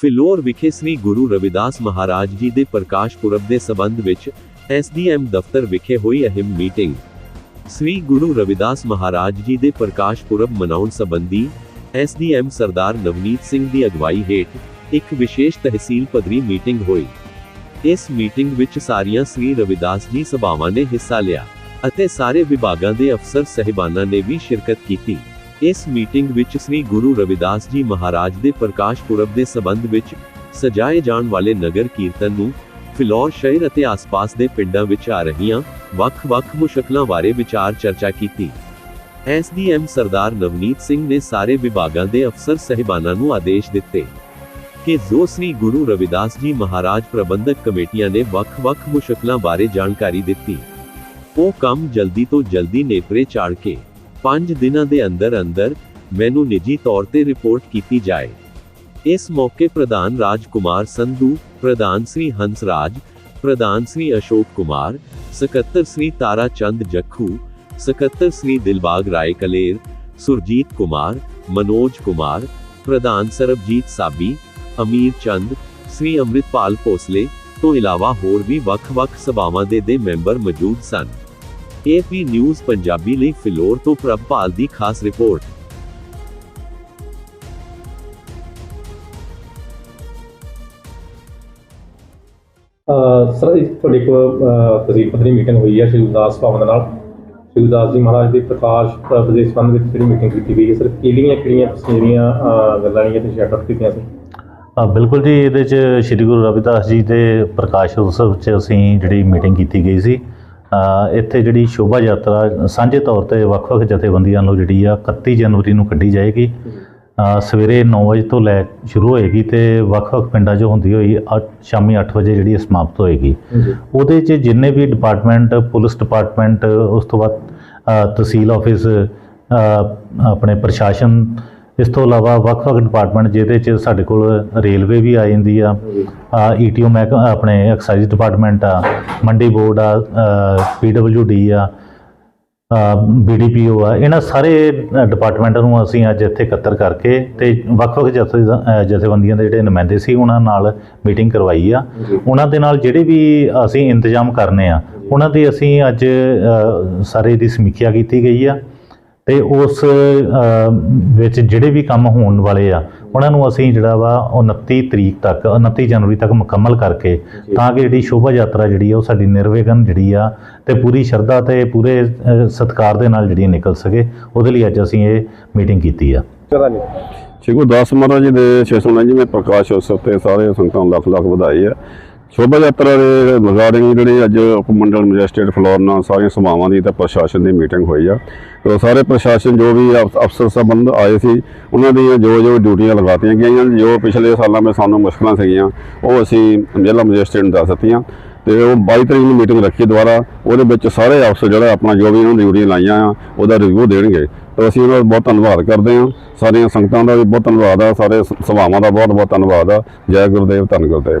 ਫਿਲੌਰ ਵਿਖੇ ਸ੍ਰੀ ਗੁਰੂ ਰਵਿਦਾਸ ਮਹਾਰਾਜ ਜੀ ਦੇ ਪ੍ਰਕਾਸ਼ ਪੁਰਬ ਦੇ ਸਬੰਧ ਵਿੱਚ ਐਸਡੀਐਮ ਦਫ਼ਤਰ ਵਿਖੇ ਹੋਈ ਅਹਿਮ ਮੀਟਿੰਗ। ਸ੍ਰੀ ਗੁਰੂ ਰਵਿਦਾਸ ਮਹਾਰਾਜ ਜੀ ਦੇ ਪ੍ਰਕਾਸ਼ ਪੁਰਬ ਮਨਾਉਣ ਸੰਬੰਧੀ ਐਸਡੀਐਮ ਸਰਦਾਰ ਨਵਨੀਤ ਸਿੰਘ ਦੀ ਅਗਵਾਈ ਹੇਠ ਇੱਕ ਵਿਸ਼ੇਸ਼ ਤਹਿਸੀਲ ਪੱਧਰੀ ਮੀਟਿੰਗ ਹੋਈ। ਇਸ ਮੀਟਿੰਗ ਵਿੱਚ ਸਾਰੀਆਂ ਸ੍ਰੀ ਰਵਿਦਾਸ ਜੀ ਸਭਾਵਾਂ ਨੇ ਹਿੱਸਾ ਲਿਆ ਅਤੇ ਸਾਰੇ ਵਿਭਾਗਾਂ ਦੇ ਅਫਸਰ ਸਹਿਬਾਨਾਂ ਨੇ ਵੀ ਸ਼ਿਰਕਤ ਕੀਤੀ। ਇਸ ਮੀਟਿੰਗ ਵਿੱਚ ਸ੍ਰੀ ਗੁਰੂ ਰਵਿਦਾਸ ਜੀ ਮਹਾਰਾਜ ਦੇ ਪ੍ਰਕਾਸ਼ ਪੁਰਬ ਦੇ ਸਬੰਧ ਵਿੱਚ ਸਜਾਏ ਜਾਣ ਵਾਲੇ ਨਗਰ ਕੀਰਤਨ ਨੂੰ ਫਿਲੌਰ ਸ਼ਹਿਰ ਅਤੇ ਆਸ-ਪਾਸ ਦੇ ਪਿੰਡਾਂ ਵਿੱਚ ਆ ਰਹੀਆਂ ਵੱਖ-ਵੱਖ ਮੁਸ਼ਕਲਾਂ ਬਾਰੇ ਵਿਚਾਰ ਚਰਚਾ ਕੀਤੀ। ਐਸਡੀਐਮ ਸਰਦਾਰ ਨਵਨੀਤ ਸਿੰਘ ਨੇ ਸਾਰੇ ਵਿਭਾਗਾਂ ਦੇ ਅਫਸਰ ਸਹਿਬਾਨਾਂ ਨੂੰ ਆਦੇਸ਼ ਦਿੱਤੇ ਕਿ ਜੋ ਸ੍ਰੀ ਗੁਰੂ ਰਵਿਦਾਸ ਜੀ ਮਹਾਰਾਜ ਪ੍ਰਬੰਧਕ ਕਮੇਟੀਆਂ ਨੇ ਵੱਖ-ਵੱਖ ਮੁਸ਼ਕਲਾਂ ਬਾਰੇ ਜਾਣਕਾਰੀ ਦਿੱਤੀ, ਉਹ ਕੰਮ ਜਲਦੀ ਤੋਂ ਜਲਦੀ ਨੇਪਰੇ ਚਾੜ ਕੇ 5 ਦਿਨਾਂ ਦੇ ਅੰਦਰ ਅੰਦਰ ਮੈਨੂੰ ਨਿੱਜੀ ਤੌਰ ਤੇ ਰਿਪੋਰਟ ਕੀਤੀ ਜਾਏ। ਇਸ ਮੌਕੇ ਪ੍ਰਧਾਨ ਰਾਜਕੁਮਾਰ ਸੰਧੂ, ਪ੍ਰਧਾਨ ਸ੍ਰੀ ਹੰਸਰਾਜ, ਪ੍ਰਧਾਨ ਸ੍ਰੀ ਅਸ਼ੋਕ ਕੁਮਾਰ, ਸਕੱਤਰ ਸ੍ਰੀ ਤਾਰਾ ਚੰਦ ਜੱਖੂ, ਸਕੱਤਰ ਸ੍ਰੀ ਦਿਲਬਾਗ ਰਾਏ ਕਲੇਰ, ਸੁਰਜੀਤ ਕੁਮਾਰ, ਮਨੋਜ ਕੁਮਾਰ, ਪ੍ਰਧਾਨ ਸਰਬਜੀਤ ਸਾਬੀ, ਅਮੀਰ ਚੰਦ, ਸ੍ਰੀ ਅੰਮ੍ਰਿਤਪਾਲ ਭੋਸਲੇ ਤੋਂ ਇਲਾਵਾ ਹੋਰ ਵੀ ਵੱਖ-ਵੱਖ ਸਭਾਵਾਂ ਦੇ ਦੇ ਮੈਂਬਰ ਮੌਜੂਦ ਸਨ। ਏਪੀ ਨਿਊਜ਼ ਪੰਜਾਬੀ ਲਈ ਫਿਲੌਰ ਤੋਂ ਪ੍ਰਭਪਾਲ ਦੀ ਖਾਸ ਰਿਪੋਰਟ। ਸਰ ਇੱਕ ਤੁਹਾਡੇ ਕੋਲ ਤਹਿਸੀਲ ਪੱਧਰੀ ਮੀਟਿੰਗ ਹੋਈ ਹੈ ਸ਼੍ਰੀ ਗੁਰਦਾਸ ਭਵਨ ਨਾਲ। ਸ਼੍ਰੀ ਗੁਰਦਾਸ ਜੀ ਮਹਾਰਾਜ ਦੇ ਪ੍ਰਕਾਸ਼ ਪੁਰਬ ਦੇ ਸੰਬੰਧ ਵਿੱਚ ਜਿਹੜੀ ਮੀਟਿੰਗ ਕੀਤੀ ਗਈ ਹੈ। ਸਰ ਕਿਹੜੀਆਂ ਕਿਹੜੀਆਂ ਜਿਹੜੀਆਂ ਗੱਲਾਂ ਜਿਹੜੀਆਂ ਤੁਸੀਂ ਸ਼ੈਟ ਕੀਤੀਆਂ ਸੀ? ਆ ਬਿਲਕੁਲ ਜੀ ਇਹਦੇ ਚ ਸ੍ਰੀ ਗੁਰੂ ਰਵਿਦਾਸ ਜੀ ਦੇ ਪ੍ਰਕਾਸ਼ ਉਤਸਵ 'ਚ ਅਸੀਂ ਜਿਹੜੀ ਮੀਟਿੰਗ ਕੀਤੀ ਗਈ ਸੀ। ਇੱਥੇ ਜਿਹੜੀ ਸ਼ੋਭਾ ਯਾਤਰਾ ਸਾਂਝੇ ਤੌਰ ਤੇ ਵੱਖ-ਵੱਖ ਜਥੇਬੰਦੀਆਂ ਨੂੰ ਜਿਹੜੀ ਆ 31 ਜਨਵਰੀ ਨੂੰ ਕੱਢੀ ਜਾਏਗੀ। ਸਵੇਰੇ 9 ਵਜੇ ਤੋਂ ਲੈ ਸ਼ੁਰੂ ਹੋਏਗੀ ਤੇ ਵੱਖ-ਵੱਖ ਪਿੰਡਾਂ 'ਚ ਹੁੰਦੀ ਹੋਈ ਸ਼ਾਮੀ 8 ਵਜੇ ਜਿਹੜੀ ਸਮਾਪਤ ਹੋਏਗੀ। ਉਹਦੇ 'ਚ ਜਿੰਨੇ ਵੀ ਡਿਪਾਰਟਮੈਂਟ ਪੁਲਿਸ ਡਿਪਾਰਟਮੈਂਟ ਉਸ ਤੋਂ ਬਾਅਦ ਤਹਿਸੀਲ ਆਫਿਸ ਆਪਣੇ ਪ੍ਰਸ਼ਾਸਨ ਇਸ ਤੋਂ ਇਲਾਵਾ ਵੱਖ-ਵੱਖ ਡਿਪਾਰਟਮੈਂਟ ਜਿਹਦੇ 'ਚ ਸਾਡੇ ਕੋਲ ਰੇਲਵੇ ਵੀ ਆ ਜਾਂਦੀ ਆ ਈਟੀਓ ਮੈਕ ਆਪਣੇ ਐਕਸਾਈਜ਼ ਡਿਪਾਰਟਮੈਂਟ ਆ ਮੰਡੀ ਬੋਰਡ ਆ ਪੀਡਬਲਯੂਡੀ ਆ ਬੀਡੀਪੀਓ ਆ ਇਹਨਾਂ ਸਾਰੇ ਡਿਪਾਰਟਮੈਂਟਾਂ ਨੂੰ ਅਸੀਂ ਅੱਜ ਇੱਥੇ ਇਕੱਤਰ ਕਰਕੇ ਤੇ ਵੱਖ-ਵੱਖ ਜਥੇਬੰਦੀਆਂ ਦੇ ਜਿਹੜੇ ਨੁਮਾਇੰਦੇ ਸੀ ਉਹਨਾਂ ਨਾਲ ਮੀਟਿੰਗ ਕਰਵਾਈ ਆ। ਉਹਨਾਂ ਦੇ ਨਾਲ ਜਿਹੜੇ ਵੀ ਅਸੀਂ ਇੰਤਜ਼ਾਮ ਕਰਨੇ ਆ ਉਹਨਾਂ ਦੀ ਅਸੀਂ ਅੱਜ ਸਾਰੇ ਦੀ ਸਮੀਖਿਆ ਕੀਤੀ ਗਈ ਆ। ਤੇ ਉਸ ਵਿੱਚ ਜਿਹੜੇ ਵੀ ਕੰਮ ਹੋਣ ਵਾਲੇ ਆ ਉਹਨਾਂ ਨੂੰ ਅਸੀਂ ਜਿਹੜਾ ਵਾ ਉਹ 29 ਤਰੀਕ ਤੱਕ 29 ਜਨਵਰੀ ਤੱਕ ਮੁਕੰਮਲ ਕਰਕੇ। ਤਾਂ ਕਿ ਜਿਹੜੀ ਸ਼ੋਭਾ ਯਾਤਰਾ ਜਿਹੜੀ ਆ ਉਹ ਸਾਡੀ ਨਿਰਵਿਘਨ ਜਿਹੜੀ ਆ ਤੇ ਪੂਰੀ ਸ਼ਰਧਾ ਤੇ ਪੂਰੇ ਸਤਿਕਾਰ ਦੇ ਨਾਲ ਜਿਹੜੀ ਨਿਕਲ ਸਕੇ ਉਹਦੇ ਲਈ ਅੱਜ ਅਸੀਂ ਇਹ ਮੀਟਿੰਗ ਕੀਤੀ ਆ। ਸ਼੍ਰੀ ਗੁਰੂ ਦਾਸ ਮਹਾਰਾਜ ਜੀ ਦੇ 649ਵੇਂ ਪ੍ਰਕਾਸ਼ ਉਤਸਵ ਤੇ ਸਾਰੇ ਸੰਗਤਾਂ ਨੂੰ ਲੱਖ ਲੱਖ ਵਧਾਈ ਹੈ ਸ਼ੋਭਾ ਯਾਤਰਾ ਦੇ ਰਿਗਾਰਡਿੰਗ ਜਿਹੜੀ ਅੱਜ ਉਪ ਮੰਡਲ ਮੈਜਿਸਟਰੇਟ ਫਲੋਰ ਨਾਲ ਸਾਰੀਆਂ ਸਭਾਵਾਂ ਦੀ ਤੇ ਪ੍ਰਸ਼ਾਸਨ ਦੀ ਮੀਟਿੰਗ ਹੋਈ ਆ। ਤੇ ਸਾਰੇ ਪ੍ਰਸ਼ਾਸਨ ਜੋ ਵੀ ਅਫ- ਅਫਸਰ ਸੰਬੰਧ ਆਏ ਸੀ, ਉਹਨਾਂ ਦੀਆਂ ਜੋ ਜੋ ਡਿਊਟੀਆਂ ਲਗਾਤੀਆਂ ਗਈਆਂ, ਜੋ ਪਿਛਲੇ ਸਾਲਾਂ ਵਿੱਚ ਸਾਨੂੰ ਮੁਸ਼ਕਲਾਂ ਸੀਗੀਆਂ, ਉਹ ਅਸੀਂ ਜ਼ਿਲ੍ਹਾ ਮੈਜਿਸਟਰੇਟ ਨੂੰ ਦੱਸ ਦਿੱਤੀਆਂ। ਤੇ ਉਹ 22 ਤਰੀਕ ਨੂੰ ਮੀਟਿੰਗ ਰੱਖੀ ਦੁਬਾਰਾ, ਉਹਦੇ ਵਿੱਚ ਸਾਰੇ ਅਫਸਰ ਜਿਹੜਾ ਆਪਣਾ ਜੋ ਵੀ ਉਹਨਾਂ ਨੇ ਡਿਊਟੀਆਂ ਲਾਈਆਂ ਆ, ਉਹਦਾ ਰਿਵਿਊ ਦੇਣਗੇ। ਤੇ ਅਸੀਂ ਉਹਨਾਂ ਦਾ ਬਹੁਤ ਧੰਨਵਾਦ ਕਰਦੇ ਹਾਂ। ਸਾਰੀਆਂ ਸੰਗਤਾਂ ਦਾ ਵੀ ਬਹੁਤ ਧੰਨਵਾਦ ਆ, ਸਾਰੇ ਸਭਾਵਾਂ ਦਾ ਬਹੁਤ ਬਹੁਤ ਧੰਨਵਾਦ ਆ। ਜੈ ਗੁਰਦੇਵ, ਧੰਨ ਗੁਰਦੇਵ।